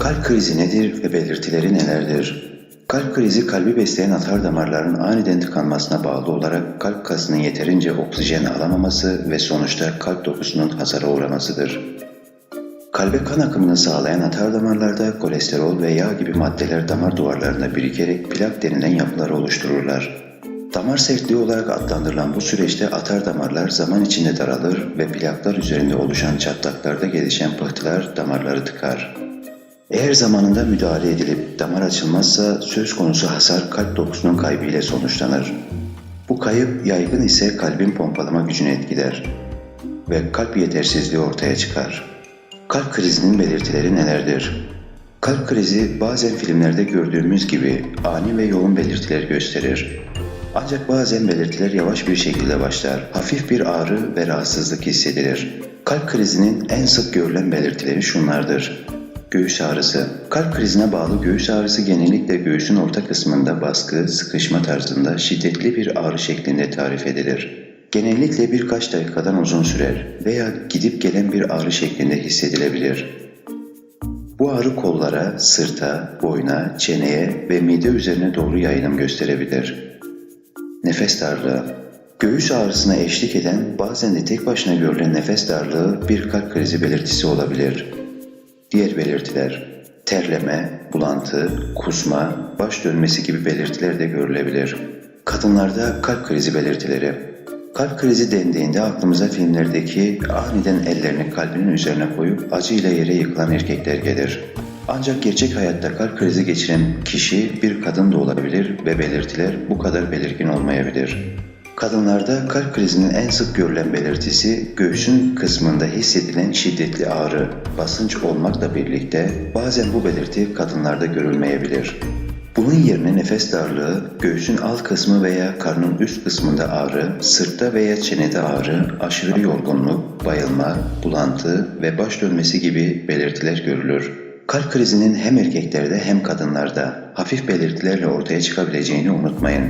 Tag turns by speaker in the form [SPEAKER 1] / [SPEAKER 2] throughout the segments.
[SPEAKER 1] Kalp krizi nedir ve belirtileri nelerdir? Kalp krizi kalbi besleyen atar damarların aniden tıkanmasına bağlı olarak kalp kasının yeterince oksijen alamaması ve sonuçta kalp dokusunun hasara uğramasıdır. Kalbe kan akımını sağlayan atar damarlarda kolesterol ve yağ gibi maddeler damar duvarlarında birikerek plak denilen yapılar oluştururlar. Damar sertliği olarak adlandırılan bu süreçte atar damarlar zaman içinde daralır ve plaklar üzerinde oluşan çatlaklarda gelişen pıhtılar damarları tıkar. Eğer zamanında müdahale edilip damar açılmazsa söz konusu hasar kalp dokusunun kaybı ile sonuçlanır. Bu kayıp yaygın ise kalbin pompalama gücünü etkiler ve kalp yetersizliği ortaya çıkar. Kalp krizinin belirtileri nelerdir? Kalp krizi bazen filmlerde gördüğümüz gibi ani ve yoğun belirtiler gösterir. Ancak bazen belirtiler yavaş bir şekilde başlar. Hafif bir ağrı ve rahatsızlık hissedilir. Kalp krizinin en sık görülen belirtileri şunlardır. Göğüs ağrısı. Kalp krizine bağlı göğüs ağrısı genellikle göğsün orta kısmında baskı, sıkışma tarzında şiddetli bir ağrı şeklinde tarif edilir. Genellikle birkaç dakikadan uzun sürer veya gidip gelen bir ağrı şeklinde hissedilebilir. Bu ağrı kollara, sırta, boyna, çeneye ve mide üzerine doğru yayılım gösterebilir. Nefes darlığı. Göğüs ağrısına eşlik eden bazen de tek başına görülen nefes darlığı bir kalp krizi belirtisi olabilir. Diğer belirtiler terleme, bulantı, kusma, baş dönmesi gibi belirtiler de görülebilir. Kadınlarda kalp krizi belirtileri. Kalp krizi dendiğinde aklımıza filmlerdeki aniden ellerini kalbinin üzerine koyup acıyla yere yıkılan erkekler gelir. Ancak gerçek hayatta kalp krizi geçiren kişi bir kadın da olabilir ve belirtiler bu kadar belirgin olmayabilir. Kadınlarda kalp krizinin en sık görülen belirtisi göğsün kısmında hissedilen şiddetli ağrı, basınç olmakla birlikte bazen bu belirti kadınlarda görülmeyebilir. Bunun yerine nefes darlığı, göğsün alt kısmı veya karnın üst kısmında ağrı, sırtta veya çenede ağrı, aşırı yorgunluk, bayılma, bulantı ve baş dönmesi gibi belirtiler görülür. Kalp krizinin hem erkeklerde hem kadınlarda hafif belirtilerle ortaya çıkabileceğini unutmayın.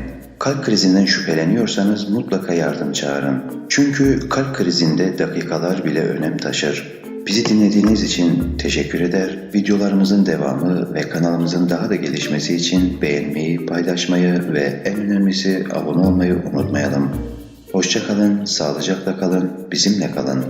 [SPEAKER 1] Kalp krizinden şüpheleniyorsanız mutlaka yardım çağırın. Çünkü kalp krizinde dakikalar bile önem taşır. Bizi dinlediğiniz için teşekkür eder. Videolarımızın devamı ve kanalımızın daha da gelişmesi için beğenmeyi, paylaşmayı ve en önemlisi abone olmayı unutmayalım. Hoşça kalın, sağlıcakla kalın, bizimle kalın.